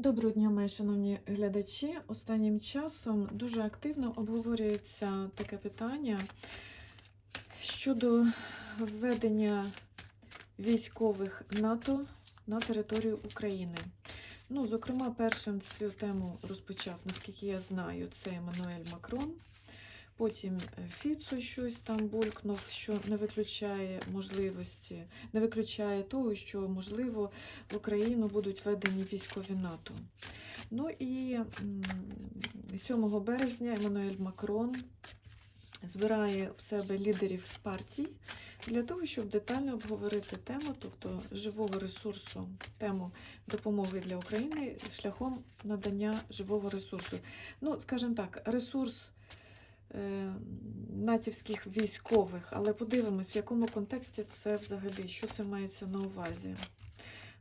Доброго дня, мої шановні глядачі. Останнім часом дуже активно обговорюється таке питання щодо введення військових НАТО на територію України. Ну, зокрема, першим цю тему розпочав, наскільки я знаю, це Еммануель Макрон. Потім е, Фіцо щось там булькнув, що не виключає можливості, не виключає того, що можливо в Україну будуть введені військові НАТО. Ну і 7 березня Еммануель Макрон збирає в себе лідерів партій для того, щоб детально обговорити тему, тобто живого ресурсу, тему допомоги для України шляхом надання живого ресурсу. Ну, скажімо так, ресурс натівських військових, але подивимось, в якому контексті це взагалі, що це мається на увазі.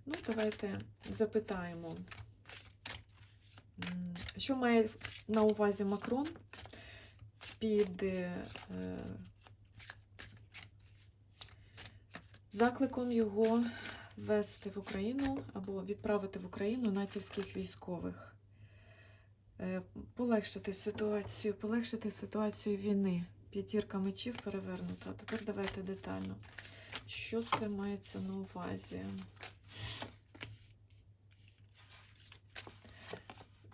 Ну, давайте запитаємо, що має на увазі Макрон під е, закликом його ввести в Україну або відправити в Україну натівських військових. Е, Полегшити ситуацію, полегшити ситуацію війни. П'ятірка мечів перевернута. А тепер давайте детально. Що це мається на увазі?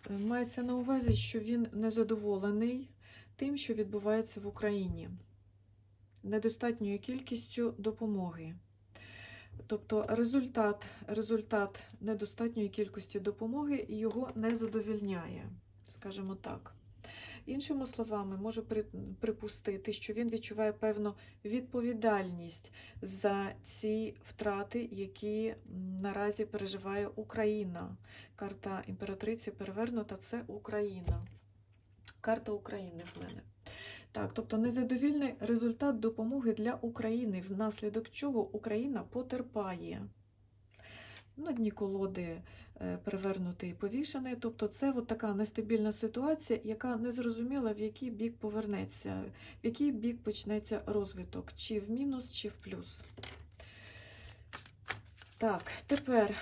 Е, Мається на увазі, що він незадоволений тим, що відбувається в Україні, недостатньою кількістю допомоги. Тобто результат, результат недостатньої кількості допомоги його не задовільняє, скажімо так. Іншими словами, можу припустити, що він відчуває певну відповідальність за ці втрати, які наразі переживає Україна. Карта імператриці перевернута це Україна. Карта України в мене. Так, тобто незадовільний результат допомоги для України, внаслідок чого Україна потерпає. На дні колоди перевернутий і повішений. Тобто це от така нестабільна ситуація, яка не зрозуміла, в який бік повернеться, в який бік почнеться розвиток, чи в мінус, чи в плюс. Так, тепер,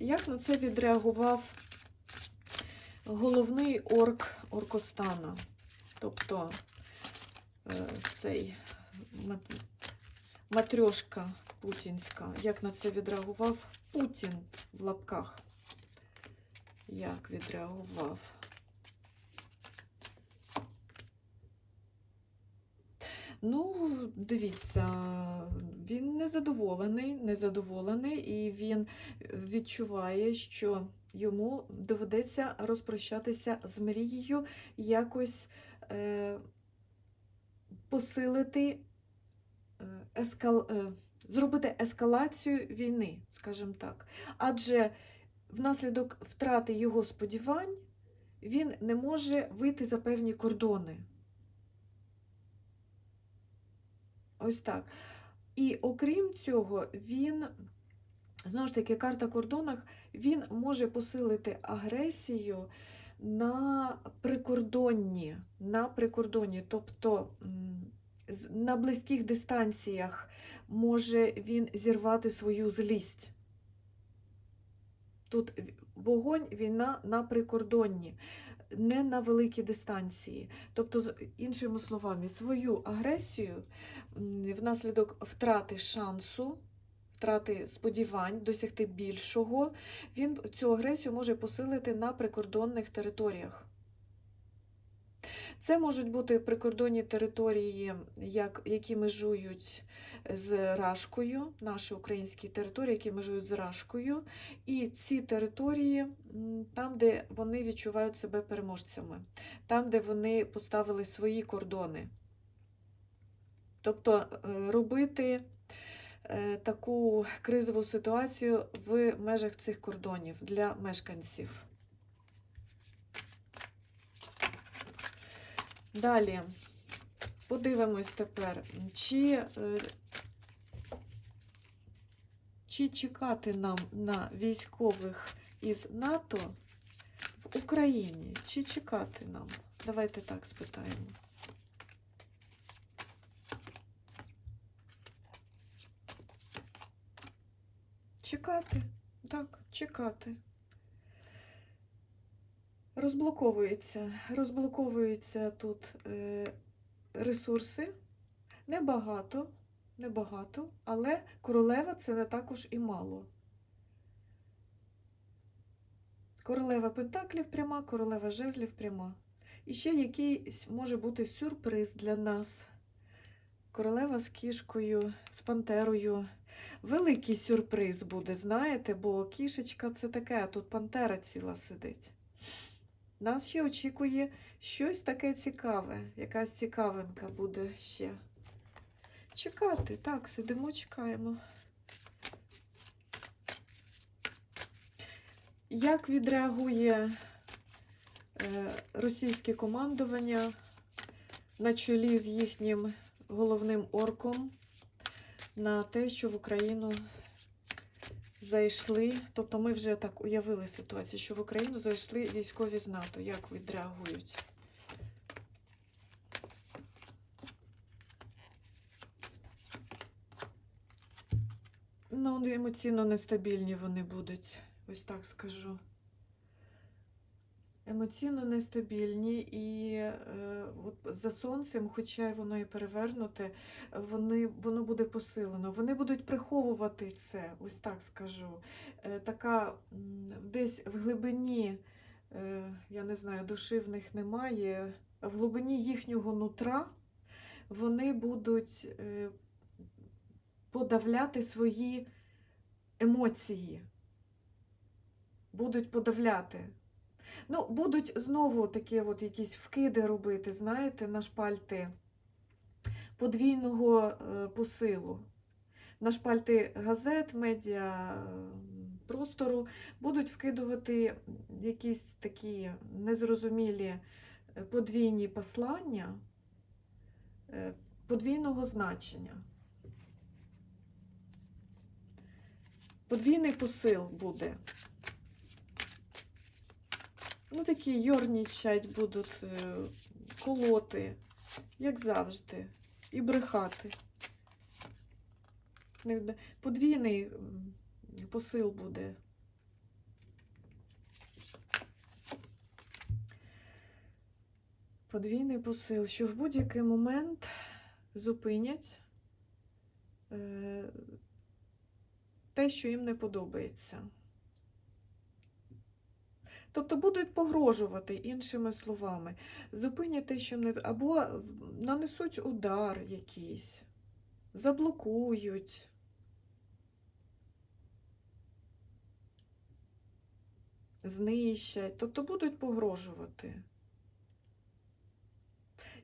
як на це відреагував головний орк Оркостана? Тобто е, цей мат- матрьошка путінська. Як на це відреагував Путін в лапках? Як відреагував? Ну, дивіться, він незадоволений, незадоволений, і він відчуває, що йому доведеться розпрощатися з мрією, якось е, посилити, е, ескал, е, зробити ескалацію війни, скажімо так. Адже внаслідок втрати його сподівань він не може вийти за певні кордони. Ось так. І окрім цього, він, знову ж таки, карта кордонах, він може посилити агресію на прикордонні, на прикордонні, тобто на близьких дистанціях може він зірвати свою злість. Тут вогонь, війна на прикордонні, не на великій дистанції. Тобто, іншими словами, свою агресію внаслідок втрати шансу, втрати сподівань досягти більшого, він цю агресію може посилити на прикордонних територіях. Це можуть бути прикордонні території, як, які межують з Рашкою, наші українські території, які межують з Рашкою. І ці території там, де вони відчувають себе переможцями, там, де вони поставили свої кордони. Тобто е, робити е, таку кризову ситуацію в межах цих кордонів для мешканців. Далі подивимось тепер, чи, е, чи чекати нам на військових із НАТО в Україні, чи чекати нам? Давайте так спитаємо. Чекати, так, чекати. Розблоковується. Розблоковуються тут е, ресурси. Небагато, небагато, але королева це не також і мало. Королева Пентаклів пряма, королева жезлів пряма. І ще якийсь може бути сюрприз для нас. Королева з кішкою, з пантерою. Великий сюрприз буде, знаєте, бо кішечка це таке, а тут пантера ціла сидить. Нас ще очікує щось таке цікаве, якась цікавинка буде ще. Чекати, так, сидимо, чекаємо. Як відреагує е, російське командування на чолі з їхнім головним орком на те, що в Україну зайшли, тобто ми вже так уявили ситуацію, що в Україну зайшли військові з НАТО. Як відреагують? Ну, емоційно нестабільні вони будуть, ось так скажу. Емоційно нестабільні і е, от за сонцем, хоча й воно і перевернуте, вони, воно буде посилено. Вони будуть приховувати це, ось так скажу. Е, така десь в глибині, е, я не знаю, душі в них немає, в глибині їхнього нутра вони будуть подавляти свої емоції. Будуть подавляти. Ну, будуть знову такі от якісь вкиди робити, знаєте, на шпальти подвійного е, посилу. На шпальти газет, медіа простору будуть вкидувати якісь такі незрозумілі е, подвійні послання е, подвійного значення. Подвійний посил буде. Ну, такі йорнічать будуть е, колоти, як завжди, і брехати. Подвійний посил буде. Подвійний посил, що в будь-який момент зупинять е, те, що їм не подобається. Тобто будуть погрожувати іншими словами, зупинять те, що не або нанесуть удар якийсь, заблокують. Знищать, тобто будуть погрожувати.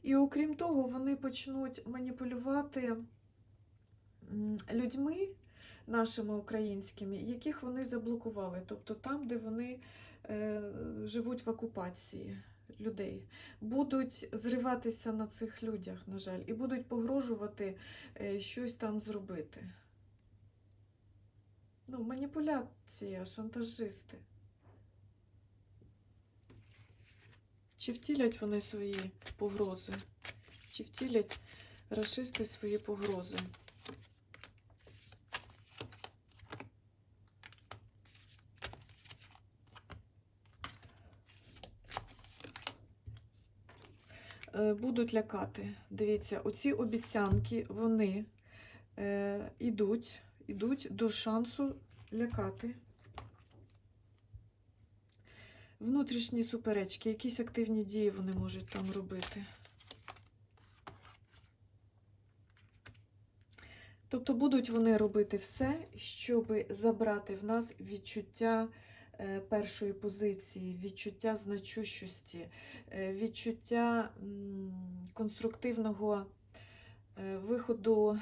І окрім того, вони почнуть маніпулювати людьми нашими українськими, яких вони заблокували, тобто там, де вони е, живуть в окупації людей, будуть зриватися на цих людях, на жаль, і будуть погрожувати е, щось там зробити. Ну, маніпуляція, шантажисти. Чи втілять вони свої погрози? Чи втілять расисти свої погрози? Будуть лякати. Дивіться, оці обіцянки, вони е, ідуть, ідуть до шансу лякати. Внутрішні суперечки, якісь активні дії вони можуть там робити. Тобто будуть вони робити все, щоб забрати в нас відчуття е, першої позиції, відчуття значущості, е, відчуття конструктивного е, виходу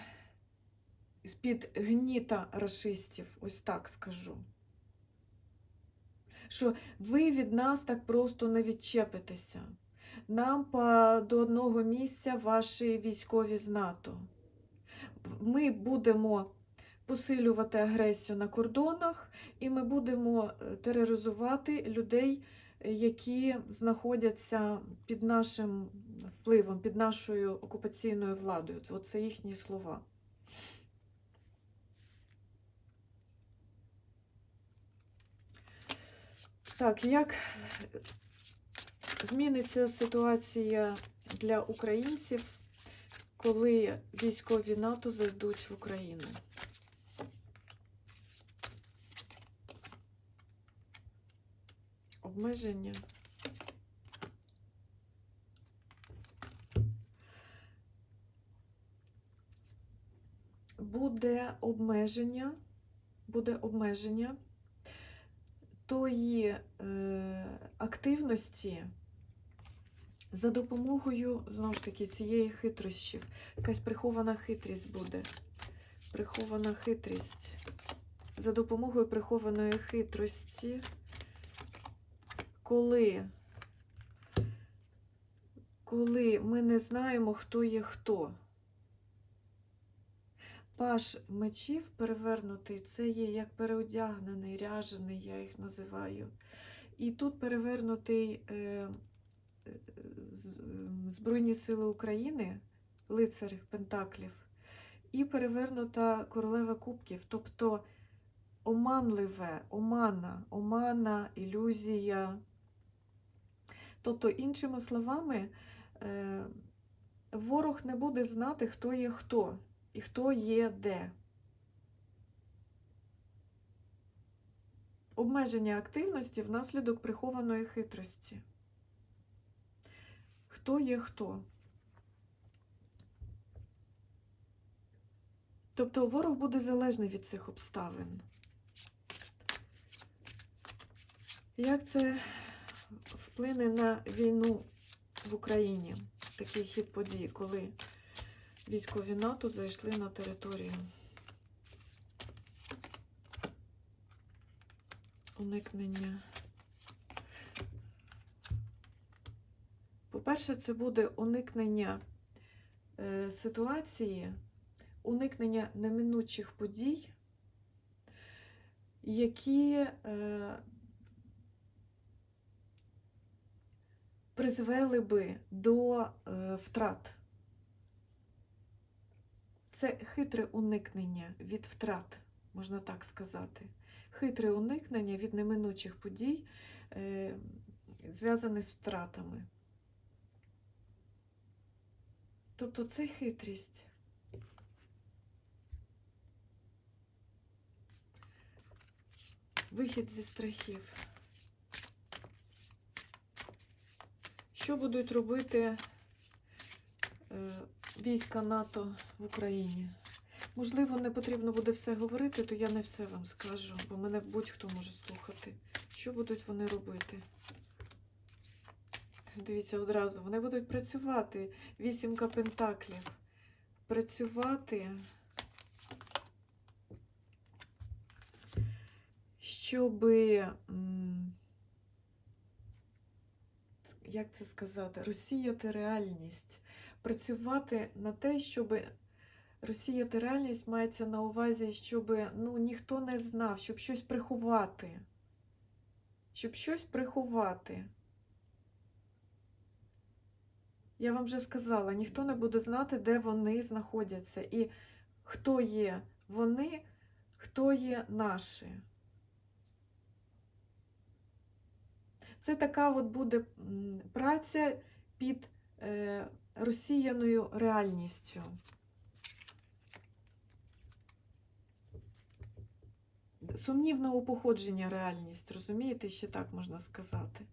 з-під гніта расистів, ось так скажу. Що ви від нас так просто не відчепитеся. Нам по, до одного місця ваші військові з НАТО. Ми будемо посилювати агресію на кордонах, і ми будемо е, тероризувати людей, які знаходяться під нашим впливом, під нашою окупаційною владою. Це- їхні слова. Так, як Зміниться ситуація для українців, коли військові НАТО зайдуть в Україну. Обмеження. Буде обмеження, буде обмеження тої е, активності за допомогою, знову ж таки, цієї хитрощів. Якась прихована хитрість буде. Прихована хитрість. За допомогою прихованої хитрості, коли, коли ми не знаємо, хто є хто. Паш мечів перевернутий, це є як переодягнений, ряжений, я їх називаю. І тут перевернутий е, е, Збройні Сили України, лицар Пентаклів, і перевернута королева кубків, тобто оманливе, омана, омана, ілюзія. Тобто, іншими словами, е, ворог не буде знати, хто є хто і хто є де. Обмеження активності внаслідок прихованої хитрості. Хто є хто? Тобто ворог буде залежний від цих обставин. Як це вплине на війну в Україні? Такий хід подій, коли військові НАТО зайшли на територію. Уникнення. По-перше, це буде уникнення е, ситуації, уникнення неминучих подій, які призвели би до е, втрат. Це хитре уникнення від втрат, можна так сказати. Хитре уникнення від неминучих подій, е, зв'язане з втратами. Тобто це хитрість. Вихід зі страхів. Що будуть робити е, війська НАТО в Україні? Можливо, не потрібно буде все говорити, то я не все вам скажу, бо мене будь-хто може слухати. Що будуть вони робити? Дивіться одразу, вони будуть працювати. Вісімка пентаклів. Працювати, щоб, як це сказати, розсіяти реальність. Працювати на те, щоб розсіяти реальність мається на увазі, щоб ну, ніхто не знав, щоб щось приховати. Щоб щось приховати. Я вам вже сказала, ніхто не буде знати, де вони знаходяться, і хто є вони, хто є наші. Це така от буде праця під е, розсіяною реальністю. Сумнівного походження реальність, розумієте, ще так можна сказати.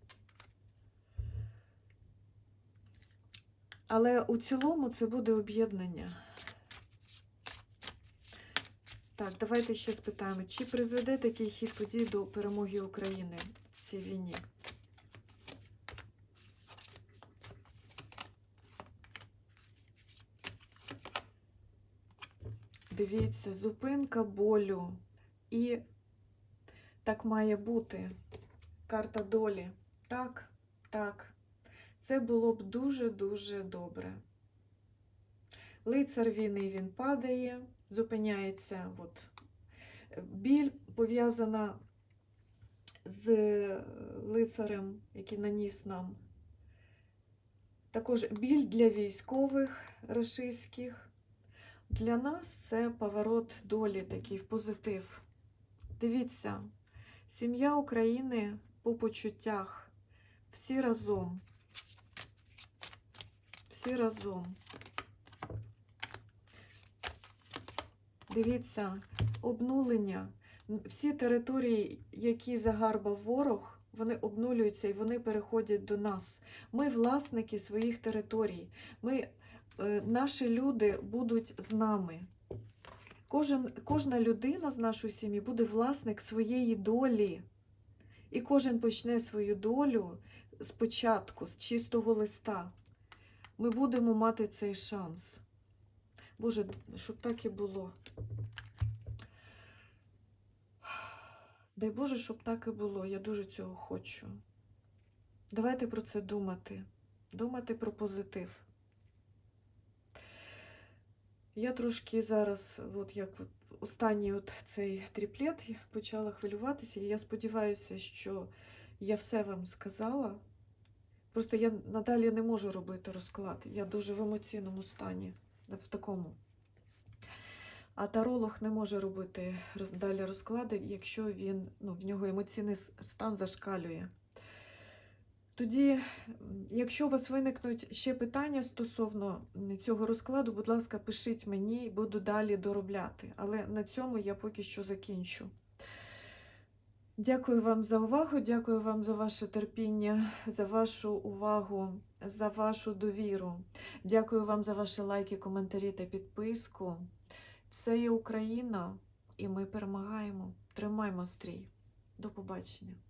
Але у цілому це буде об'єднання. Так, давайте ще спитаємо, чи призведе такий хід подій до перемоги України в цій війні? Дивіться, зупинка болю. І так має бути. Карта долі. Так, так. Це було б дуже-дуже добре. Лицар війни він падає, зупиняється. От. Біль пов'язана з лицарем, який наніс нам. Також біль для військових рашистських. Для нас це поворот долі такий в позитив. Дивіться, сім'я України по почуттях, всі разом. всі разом. Дивіться, обнулення. Всі території, які загарбав ворог, вони обнулюються і вони переходять до нас. Ми власники своїх територій. Ми, наші люди будуть з нами. Кожен, кожна людина з нашої сім'ї буде власник своєї долі. І кожен почне свою долю спочатку, з чистого листа. Ми будемо мати цей шанс. Боже, щоб так і було. Дай Боже, щоб так і було. Я дуже цього хочу. Давайте про це думати. Думати про позитив. Я трошки зараз, от як останній от цей тріплет, почала хвилюватися, і я сподіваюся, що я все вам сказала. Просто я надалі не можу робити розклад. Я дуже в емоційному стані, в такому. А таролог не може робити далі розклади, якщо він, ну, в нього емоційний стан зашкалює. Тоді, якщо у вас виникнуть ще питання стосовно цього розкладу, будь ласка, пишіть мені буду далі доробляти. Але на цьому я поки що закінчу. Дякую вам за увагу, дякую вам за ваше терпіння, за вашу увагу, за вашу довіру. Дякую вам за ваші лайки, коментарі та підписку. Все є Україна, і ми перемагаємо. Тримаймо стрій. До побачення.